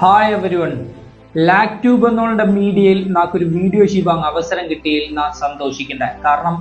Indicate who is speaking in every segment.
Speaker 1: Hi everyone lac ട്യൂബ് എന്നുള്ള മീഡിയയിൽ നാക്കൊരു വീഡിയോ ചെയ്യാൻ അവസരം കിട്ടിയതിൽ നാം സന്തോഷിക്കണ്ട കാരണം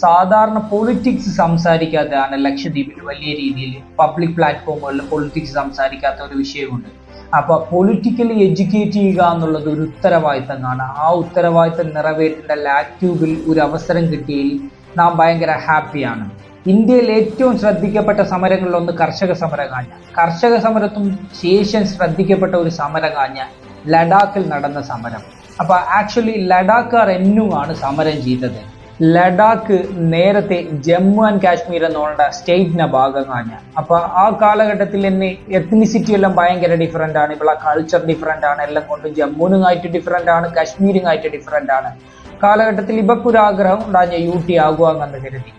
Speaker 1: സാധാരണ പൊളിറ്റിക്സ് സംസാരിക്കാതെയാണ് ലക്ഷദ്വീപിൽ വലിയ രീതിയിൽ പബ്ലിക് പ്ലാറ്റ്ഫോമുകളിൽ പൊളിറ്റിക്സ് സംസാരിക്കാത്ത ഒരു വിഷയമുണ്ട്. അപ്പൊ പൊളിറ്റിക്കലി എഡ്യൂക്കേറ്റ് ചെയ്യുക എന്നുള്ളത് ഒരു ഉത്തരവാദിത്തമാണ്. ആ ഉത്തരവാദിത്തം നിറവേറ്റേണ്ട ലാക് ട്യൂബിൽ ഒരു അവസരം കിട്ടിയതിൽ നാം ഭയങ്കര ഹാപ്പിയാണ് ഇന്ത്യയിൽ ഏറ്റവും ശ്രദ്ധിക്കപ്പെട്ട സമരങ്ങളിലൊന്ന് കർഷക സമരം കാഞ്ഞ കർഷക സമരത്തും ശേഷം ശ്രദ്ധിക്കപ്പെട്ട ഒരു സമരം കാഞ്ഞ ലഡാക്കിൽ നടന്ന സമരം. അപ്പൊ ആക്ച്വലി ലഡാക്കാർ എന്നുമാണ് സമരം ചെയ്തത്. ലഡാക്ക് നേരത്തെ ജമ്മു ആൻഡ് കാശ്മീർ എന്നുള്ള ഭാഗം കാഞ്ഞ അപ്പൊ ആ കാലഘട്ടത്തിൽ തന്നെ എത്നിസിറ്റി എല്ലാം ഭയങ്കര ഡിഫറെന്റ് ആണ്. ഇവിടെ കൾച്ചർ ഡിഫറെന്റ് ആണ്. എല്ലാം കൊണ്ടും ജമ്മുനും ആയിട്ട് ഡിഫറെന്റ് ആണ്. കാശ്മീരും ആയിട്ട് ഡിഫറെന്റ് ആണ്. കാലഘട്ടത്തിൽ ഇവക്കൊരു ആഗ്രഹം ഉണ്ടാഞ്ഞ യു ടി ആകുവാങ്ങെന്ന് കരുതി.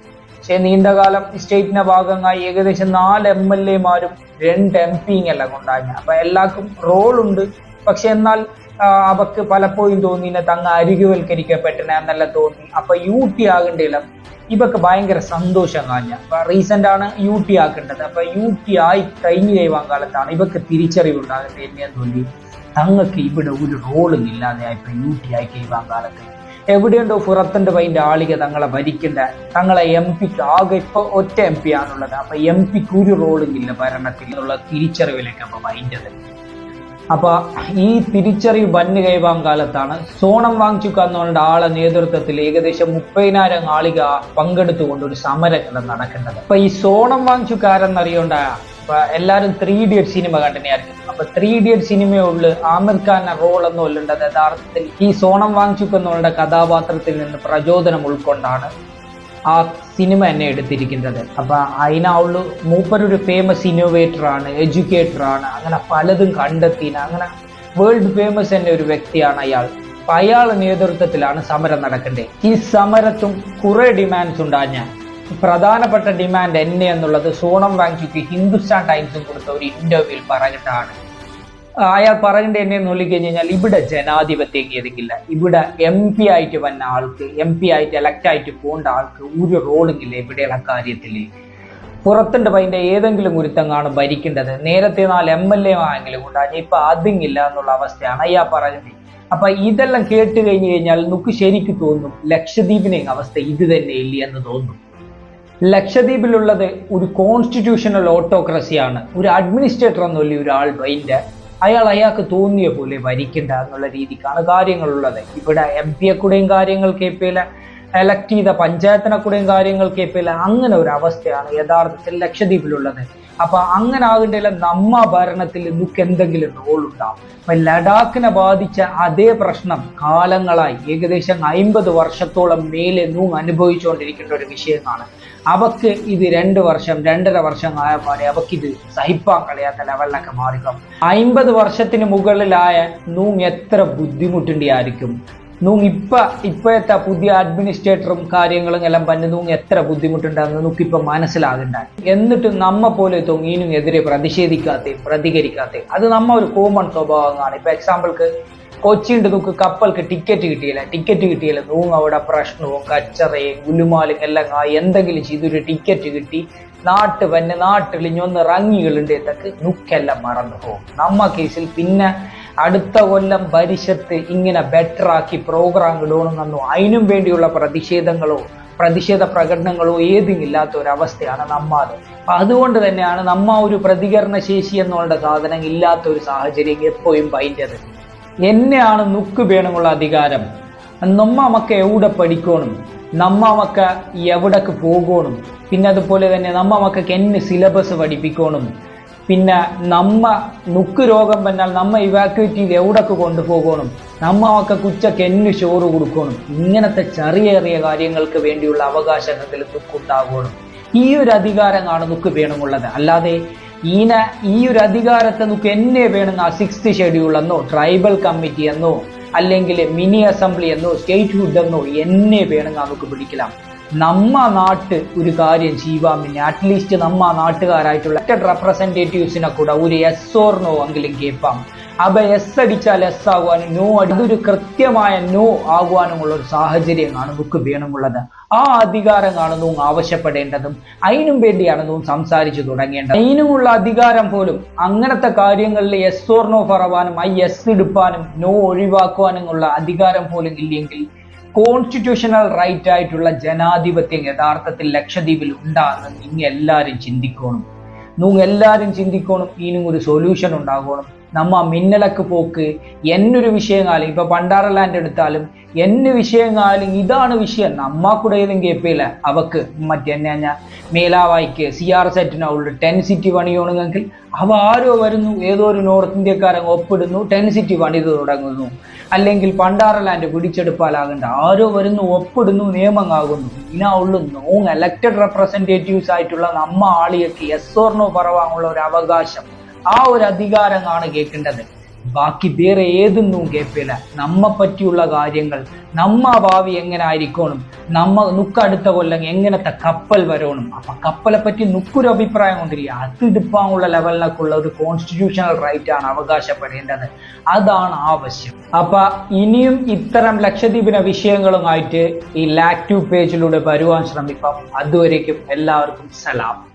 Speaker 1: പക്ഷെ നീണ്ടകാലം സ്റ്റേറ്റിന്റെ ഭാഗമായി ഏകദേശം നാല് എം എൽ എമാരും രണ്ട് എം പിയും എല്ലാം കൊണ്ടാഞ്ഞ അപ്പൊ എല്ലാവർക്കും റോളുണ്ട്. പക്ഷെ എന്നാൽ അവക്ക് പലപ്പോഴും തോന്നിനെ തങ്ങ അരികുവൽക്കരിക്കപ്പെട്ടന എന്നല്ല തോന്നി. അപ്പൊ യു ടി ആകേണ്ടില്ല ഇവക്ക് ഭയങ്കര സന്തോഷം കാഞ്ഞ അപ്പൊ റീസെന്റ് ആണ് യു ടി ആക്കേണ്ടത്. അപ്പൊ യു ടി ആയി കഴിഞ്ഞു കഴിവാൻ കാലത്താണ് ഇവക്ക് തിരിച്ചറിവുണ്ടാകേണ്ടത് എന്നെ തോന്നി. തങ്ങൾക്ക് ഇവിടെ ഒരു റോളും ഇല്ലാതെ ഇപ്പൊ യു ടി ആയി കഴിവാൻ കാലത്ത്. എവിടെയുണ്ടോ പുറത്തുണ്ട് അതിന്റെ ആളിക തങ്ങളെ ഭരിക്കേണ്ട തങ്ങളെ എം പിക്ക് ആകെ ഇപ്പൊ ഒറ്റ എം പി ആണുള്ളത്. അപ്പൊ എം പിക്ക് ഒരു റോളും ഇല്ല ഭരണത്തിൽ എന്നുള്ള തിരിച്ചറിവിലേക്ക് അപ്പൊ അതിന്റെത് അപ്പൊ ഈ തിരിച്ചറിവ് വന്നു കൈവാൻ കാലത്താണ് സോണം വാങ്ങിച്ചുക്ക എന്നുള്ള ആളെ നേതൃത്വത്തിൽ ഏകദേശം മുപ്പതിനായിരം ആളിക പങ്കെടുത്തുകൊണ്ട് ഒരു സമരം നടക്കേണ്ടത്. അപ്പൊ ഈ സോണം വാങ്ങിച്ചുക്കാരെന്നറിയണ്ട അപ്പൊ എല്ലാരും ത്രീ ഇഡിയറ്റ് സിനിമ കണ്ടിനെയായിരിക്കും. അപ്പൊ ത്രീ ഇഡിയറ്റ് സിനിമയുള്ളു ആമിർ ഖാന്റെ റോൾ എന്നുള്ളത് യഥാർത്ഥത്തിൽ ഈ സോണം വാങ്ചുക്ക് എന്നുള്ള കഥാപാത്രത്തിൽ നിന്ന് പ്രചോദനം ഉൾക്കൊണ്ടാണ് ആ സിനിമ എന്നെ എടുത്തിരിക്കുന്നത്. അപ്പൊ അതിനാവുള്ളു മൂപ്പരൊരു ഫേമസ് ഇന്നോവേറ്റർ ആണ് എഡ്യൂക്കേറ്റർ ആണ്. അങ്ങനെ പലതും കണ്ടെത്തിന അങ്ങനെ വേൾഡ് ഫേമസ് തന്നെ ഒരു വ്യക്തിയാണ് അയാൾ. അപ്പൊ അയാളുടെ നേതൃത്വത്തിലാണ് സമരം നടക്കേണ്ടത്. ഈ സമരത്തും കുറെ ഡിമാൻഡ്സ് ഉണ്ടാഞ്ഞ പ്രധാനപ്പെട്ട ഡിമാൻഡ് എന്നെ എന്നുള്ളത് സോണം വാങ്ങിക്ക് ഹിന്ദുസ്ഥാൻ ടൈംസും കൊടുത്ത ഒരു ഇന്റർവ്യൂവിൽ പറഞ്ഞിട്ടാണ്. അയാൾ പറയേണ്ട എന്നെ നോക്കി കഴിഞ്ഞാൽ ഇവിടെ ജനാധിപത്യം ഗതിക്കില്ല ഇവിടെ എം പി ആയിട്ട് വന്ന ആൾക്ക് എം പി ആയിട്ട് എലക്ട് ആയിട്ട് പോകേണ്ട ആൾക്ക് ഒരു റോളും ഇല്ല ഇവിടെയുള്ള കാര്യത്തിൽ. പുറത്തുണ്ട് അതിന്റെ ഏതെങ്കിലും ഒരുത്തങ്ങാണ് ഭരിക്കേണ്ടത്. നേരത്തെ നാല് എം എൽ എ ആയെങ്കിലും ഉണ്ടാകും ഇപ്പൊ അതിങ്ങില്ല എന്നുള്ള അവസ്ഥയാണ് അയാൾ പറയുന്നത് അപ്പൊ ഇതെല്ലാം കേട്ട് കഴിഞ്ഞു കഴിഞ്ഞാൽ നമുക്ക് ശരിക്ക് തോന്നും ലക്ഷദ്വീപിനെ അവസ്ഥ ഇത് തന്നെ ഇല്ല എന്ന് തോന്നും. ലക്ഷദ്വീപിലുള്ളത് ഒരു കോൺസ്റ്റിറ്റ്യൂഷണൽ ഓട്ടോക്രസിയാണ് ഒരു അഡ്മിനിസ്ട്രേറ്റർ എന്നുള്ള ഒരാൾ ബൈൻഡ് അയാൾ അയാൾക്ക് തോന്നിയ പോലെ ഭരിക്കണ്ട എന്നുള്ള രീതിക്കാണ് കാര്യങ്ങളുള്ളത്. ഇവിടെ എം പിയെ കൂടെയും കാര്യങ്ങൾ കേൾപ്പില്ല. എലക്ട് ചെയ്ത പഞ്ചായത്തിനെ കൂടെയും കാര്യങ്ങൾ കേൾപ്പില്ല. അങ്ങനെ ഒരു അവസ്ഥയാണ് യഥാർത്ഥത്തിൽ ലക്ഷദ്വീപിലുള്ളത്. അപ്പൊ അങ്ങനെ ആകേണ്ടതില്ല നമ്മ ഭരണത്തിൽ നമുക്ക് എന്തെങ്കിലും റോൾ ഉണ്ടാവും അപ്പൊ ലഡാക്കിനെ ബാധിച്ച അതേ പ്രശ്നം കാലങ്ങളായി. ഏകദേശം അയിമ്പത് വർഷത്തോളം മേലെ നൂങ് അനുഭവിച്ചുകൊണ്ടിരിക്കേണ്ട ഒരു വിഷയമാണ്. അവക്ക് ഇത് രണ്ട് വർഷം രണ്ടര വർഷം അവക്ക് ഇത് സഹിപ്പാൻ കളയാത്ത ലെവലിലൊക്കെ മാറിക്കും. അമ്പത് വർഷത്തിന് മുകളിലായ നൂങ് എത്ര ബുദ്ധിമുട്ടുണ്ടായിരിക്കും നൂങ് ഇപ്പ ഇപ്പോഴത്തെ പുതിയ അഡ്മിനിസ്ട്രേറ്ററും കാര്യങ്ങളും എല്ലാം പറഞ്ഞ് നൂങ് എത്ര ബുദ്ധിമുട്ടുണ്ടെന്ന് നമുക്ക് ഇപ്പൊ മനസ്സിലാകണ്ട. എന്നിട്ട് നമ്മ പോലെ തൊങ്ങീനും എതിരെ പ്രതിഷേധിക്കാത്ത പ്രതികരിക്കാത്ത. അത് നമ്മ ഒരു കോമൺ സ്വഭാവമാണ്. ഇപ്പൊ എക്സാമ്പിൾക്ക് കൊച്ചിയുണ്ട് നമുക്ക് കപ്പൽക്ക് ടിക്കറ്റ് കിട്ടിയില്ല. ടിക്കറ്റ് കിട്ടിയില്ല. നൂങ്ങ അവിടെ പ്രശ്നവും കച്ചറയും ഗുലുമാലും എല്ലാം ആയി എന്തെങ്കിലും ചെയ്തൊരു ടിക്കറ്റ് കിട്ടി. നാട്ട് വന്നെ നാട്ടിളിഞ്ഞൊന്ന് റങ്ങികളുണ്ട് എന്നൊക്കെ നുക്കെല്ലാം മറന്നു പോകും. നമ്മ കേസിൽ പിന്നെ അടുത്ത കൊല്ലം പരിഷത്ത് ഇങ്ങനെ ബെറ്റർ ആക്കി പ്രോഗ്രാം ഇടണമെന്നോ അതിനും വേണ്ടിയുള്ള പ്രതിഷേധങ്ങളോ പ്രതിഷേധ പ്രകടനങ്ങളോ ഏതും ഇല്ലാത്ത ഒരു അവസ്ഥയാണ് നമ്മത്. അപ്പൊ അതുകൊണ്ട് തന്നെയാണ് നമ്മ ഒരു പ്രതികരണ ശേഷി എന്നുള്ള സാധനം ഇല്ലാത്ത ഒരു സാഹചര്യം എപ്പോഴും പൈന്റത് എന്നെയാണ് നുക്ക് വേണമുള്ള അധികാരം. നമ്മ എവിടെ പഠിക്കണം? നമ്മ എവിടേക്ക് പോകണം? പിന്നെ അതുപോലെ തന്നെ നമ്മ എന്നെ സിലബസ് പഠിപ്പിക്കണം. പിന്നെ നമ്മ നുക്ക് രോഗം വന്നാൽ നമ്മ ഇവാക്യുവേറ്റ് ചെയ്ത് എവിടൊക്കെ കൊണ്ടുപോകണം? നമ്മ കുച്ചക്ക് എന്നെ ചോറ് കൊടുക്കണം. ഇങ്ങനത്തെ ചെറിയ ചെറിയ കാര്യങ്ങൾക്ക് വേണ്ടിയുള്ള അവകാശങ്ങളിൽ നുക്കുണ്ടാകണം. ഈ ഒരു അധികാരമാണ് നുക്ക് വേണമുള്ളത്. അല്ലാതെ ഇന ഈ ഒരു അധികാരത്തെ നമുക്ക് എന്നെ വേണമെന്ന് ആ സിക്സ് ഷെഡ്യൂൾ എന്നോ ട്രൈബൽ കമ്മിറ്റി എന്നോ അല്ലെങ്കിൽ മിനി അസംബ്ലി എന്നോ സ്റ്റേറ്റ്ഹുഡ് എന്നോ എന്നെ വേണമെന്ന് നമുക്ക് പിടിക്കലാം. നമ്മ നാട്ട് ഒരു കാര്യം ചെയ്യുവാമിന് അറ്റ്ലീസ്റ്റ് നമ്മ നാട്ടുകാരായിട്ടുള്ള റെപ്രസെന്റേറ്റീവ്സിനെ കൂടെ ഒരു എസ് ഓർനോ എങ്കിലും കേൾപ്പാം അപ്പൊ എസ് അടിച്ചാൽ എസ് ആകുവാനും നോ അതൊരു കൃത്യമായ നോ ആകുവാനുമുള്ള ഒരു സാഹചര്യമാണ് നമുക്ക് വേണമുള്ളത്. ആ അധികാരം കാണുന്നു ആവശ്യപ്പെടേണ്ടതും. അതിനും വേണ്ടിയാണ് നോ സംസാരിച്ചു തുടങ്ങേണ്ടത്. അതിനുമുള്ള അധികാരം പോലും അങ്ങനത്തെ കാര്യങ്ങളിൽ എസ് ഓർ നോ പറവാനും ഐ എസ് എടുപ്പാനും നോ ഒഴിവാക്കുവാനും ഉള്ള അധികാരം പോലും ഇല്ലെങ്കിൽ കോൺസ്റ്റിറ്റ്യൂഷണൽ റൈറ്റ് ആയിട്ടുള്ള ജനാധിപത്യം യഥാർത്ഥത്തിൽ ലക്ഷദ്വീപിൽ ഉണ്ടാകുന്നത് നിങ്ങൾ എല്ലാവരും ചിന്തിക്കണം. നിങ്ങൾ എല്ലാവരും ചിന്തിക്കണം. ഇതിനും ഒരു സൊല്യൂഷൻ ഉണ്ടാകണം. നമ്മ മിന്നലക്ക് പോക്ക് എന്നൊരു വിഷയങ്ങാലും ഇപ്പൊ പണ്ടാറലാൻഡ് എടുത്താലും എന്ന വിഷയങ്ങാലും ഇതാണ് വിഷയം. നമ്മക്കൂടെ ഏതും കേൾപ്പില്ല. അവക്ക് മറ്റേ ഞാൻ മേലാവായിക്ക് സി ആർ സെറ്റിനുള്ള ടെൻ സിറ്റി പണിയണമെങ്കിൽ അവ ആരോ വരുന്നു ഏതോ ഒരു നോർത്ത് ഇന്ത്യക്കാരൻ ഒപ്പിടുന്നു ടെൻ സിറ്റി പണിത് തുടങ്ങുന്നു. അല്ലെങ്കിൽ പണ്ടാറലാൻഡ് പിടിച്ചെടുപ്പാലാകണ്ട ആരോ വരുന്നു ഒപ്പിടുന്നു നിയമമാകുന്നു. ഇനാ ഉള്ളു നോങ് എലക്റ്റഡ് റെപ്രസെന്റേറ്റീവ്സ് ആയിട്ടുള്ള നമ്മ ആളിയൊക്കെ എസ് ഓർണോ പറവാനുള്ള ഒരു അവകാശം. ആ ഒരു അധികാരമാണ് കേൾക്കേണ്ടത്. ബാക്കി വേറെ ഏതൊന്നും കേൾപ്പില്ല. നമ്മ പറ്റിയുള്ള കാര്യങ്ങൾ നമ്മ ഭാവി എങ്ങനെ ആയിരിക്കണം നമ്മ നുക്കടുത്ത കൊല്ലം എങ്ങനത്തെ കപ്പൽ വരണം അപ്പൊ കപ്പലെ പറ്റി നുക്കൊരു അഭിപ്രായം കൊണ്ടിരിക്കുക. അത് എടുപ്പാനുള്ള ലെവലിനൊക്കെയുള്ള ഒരു കോൺസ്റ്റിറ്റ്യൂഷണൽ റൈറ്റ് ആണ് അവകാശപ്പെടേണ്ടത്. അതാണ് ആവശ്യം. അപ്പൊ ഇനിയും ഇത്തരം ലക്ഷദ്വീപിന വിഷയങ്ങളുമായിട്ട് ഈ ലാക്റ്റീവ് പേജിലൂടെ വരുവാൻ ശ്രമിക്കാം. അതുവരേക്കും എല്ലാവർക്കും സലാം.